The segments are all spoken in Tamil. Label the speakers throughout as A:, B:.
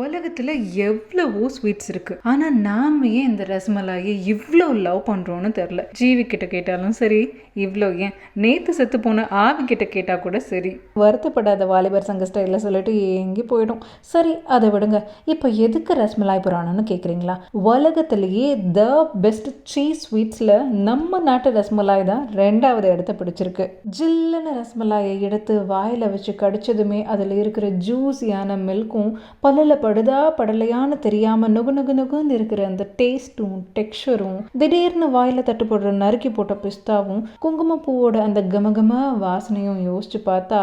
A: உலகத்தில் எவ்வளவோ ஸ்வீட்ஸ் இருக்கு. ஆனால் நாம ஏன் இந்த ரசமலாயை இவ்வளோ லவ் பண்ணுறோன்னு தெரில ஜீவி கிட்ட கேட்டாலும் சரி இவ்வளோ ஏன்? நேற்று செத்து போன ஆவி கிட்ட கேட்டால் கூட சரி. வருத்தப்படாத வாலிபர் சங்க ஸ்டைலில் சொல்லிட்டு எங்கே போயிடும். சரி அதை விடுங்க. இப்போ எதுக்கு ரசமலாய் புராணம்னு கேட்குறீங்களா உலகத்திலேயே த பெஸ்ட் சீஸ் ஸ்வீட்ஸில் நம்ம நாட்டு ரசமலாய் தான் ரெண்டாவது இடத்த பிடிச்சிருக்கு. ஜில்லுன்னு ரசமலாயை எடுத்து வாயில் வச்சு கடிச்சதுமே அதில் இருக்கிற ஜூஸியான மில்க்கும் பல்லில் படுதா படலையான்னு தெரியாம நுகு நுகு நுகுன்னு இருக்கிற அந்த டேஸ்ட்டும் டெக்ஸ்டரும் திடீர்னு வாயில தட்டு போடுற நறுக்கி போட்ட பிஸ்தாவும் குங்குமப்பூவோட அந்த கமகம வாசனையும் யோசிச்சு பார்த்தா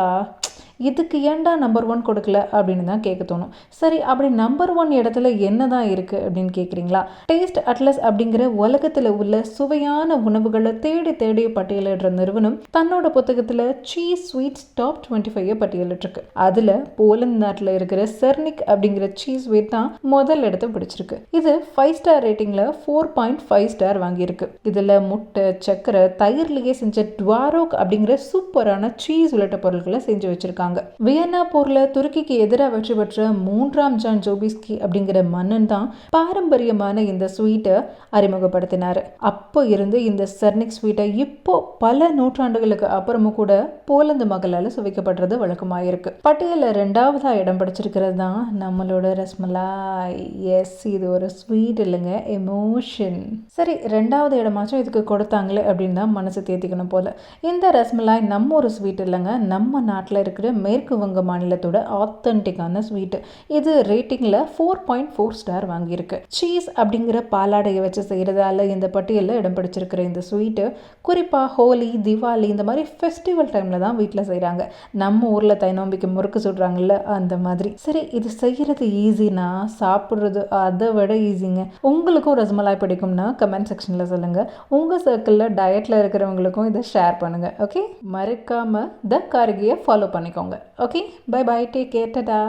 A: இதுக்கு ஏன்டா நம்பர் ஒன் கொடுக்கல அப்படின்னு தான் கேட்க தோணும். சரி அப்படி நம்பர் ஒன் இடத்துல என்ன தான் இருக்குது அப்படின்னு கேட்குறீங்களா? டேஸ்ட் அட்லஸ் அப்படிங்கிற உலகத்தில் உள்ள சுவையான உணவுகளை தேடி தேடி பட்டியலிடுற நிறுவனம் தன்னோட புத்தகத்தில் cheese sweets top twenty five பட்டியலிட்டிருக்கு. அதில் போலந்து நாட்டில் இருக்கிற செர்னிக் அப்படிங்கிற சீஸ் ஸ்வீட் தான் முதல் இடத்த பிடிச்சிருக்கு. இது ஃபைவ் ஸ்டார் ரேட்டிங்கில் ஃபோர் பாயிண்ட் ஃபைவ் ஸ்டார் வாங்கியிருக்கு. இதில் முட்டை சக்கரை தயிர்லேயே செஞ்ச டுவாரோக் அப்படிங்கிற சூப்பரான சீஸ் உள்ளிட்ட பொருட்களை செஞ்சு வச்சிருக்காங்க. வியன்னா போரில் துருக்கிக்கு எதிராக வெற்றி பெற்ற மூன்றாம் ஜான் ஜோபிஸ்கி அப்படிங்கிற மன்னன் தான் பாரம்பரியமான இந்த ஸ்வீட்டை அறிமுகப்படுத்தினார். அப்போ இருந்து இந்த செர்னிக் ஸ்வீட்டை இப்போ பல நூற்றாண்டுகளுக்கு அப்புறமும் கூட போலந்து மக்களால் சுவைக்கப்படுறது வழக்கமாயிருக்கு. பட்டியலில் ரெண்டாவதாக இடம் பிடிச்சிருக்கிறது தான் நம்மளோட ரஸ்மலாய் எஸ் இது ஒரு ஸ்வீட் இல்லைங்க எமோஷன் சரி ரெண்டாவது இடமாச்சும் இதுக்கு கொடுத்தாங்களே அப்படின்னு தான் மனசு தேத்திக்கணும் போல. இந்த ரஸ்மலாய் நம்ம ஒரு ஸ்வீட் இல்லைங்க நம்ம நாட்டில் இருக்கிற மேற்கு வங்க மாநிலத்தோட ஆத்தென்டிக்கான ஸ்வீட்டு இது ரேட்டிங்கில் ஃபோர் பாயிண்ட் ஃபோர் ஸ்டார் வாங்கியிருக்கு. சீஸ் அப்படிங்கிற பாலாடையை வச்சு செய்கிறதால இந்த பட்டியலில் இடம் பிடிச்சிருக்கிற இந்த ஸ்வீட்டு குறிப்பாக ஹோலி திவாலி இந்த மாதிரி ஃபெஸ்டிவல் டைமில் தான் வீட்டில் செய்கிறாங்க நம்ம ஊரில் தைநோம்பிக்கு முறுக்கு சுடுறாங்கல்ல அந்த மாதிரி. சரி இது செய்கிறது ஈஸினா சாப்பிட்றது அதை விட ஈஸிங்க உங்களுக்கும் ரசமலாய் பிடிக்கும்னா கமெண்ட் செக்ஷனில் சொல்லுங்கள் உங்கள் சர்க்கிளில் டயட்டில் இருக்கிறவங்களுக்கும் இதை ஷேர் பண்ணுங்கள் ஓகே மறக்காமல் த கார்கியை ஃபாலோ பண்ணிக்கோங்க. okay bye bye take care tata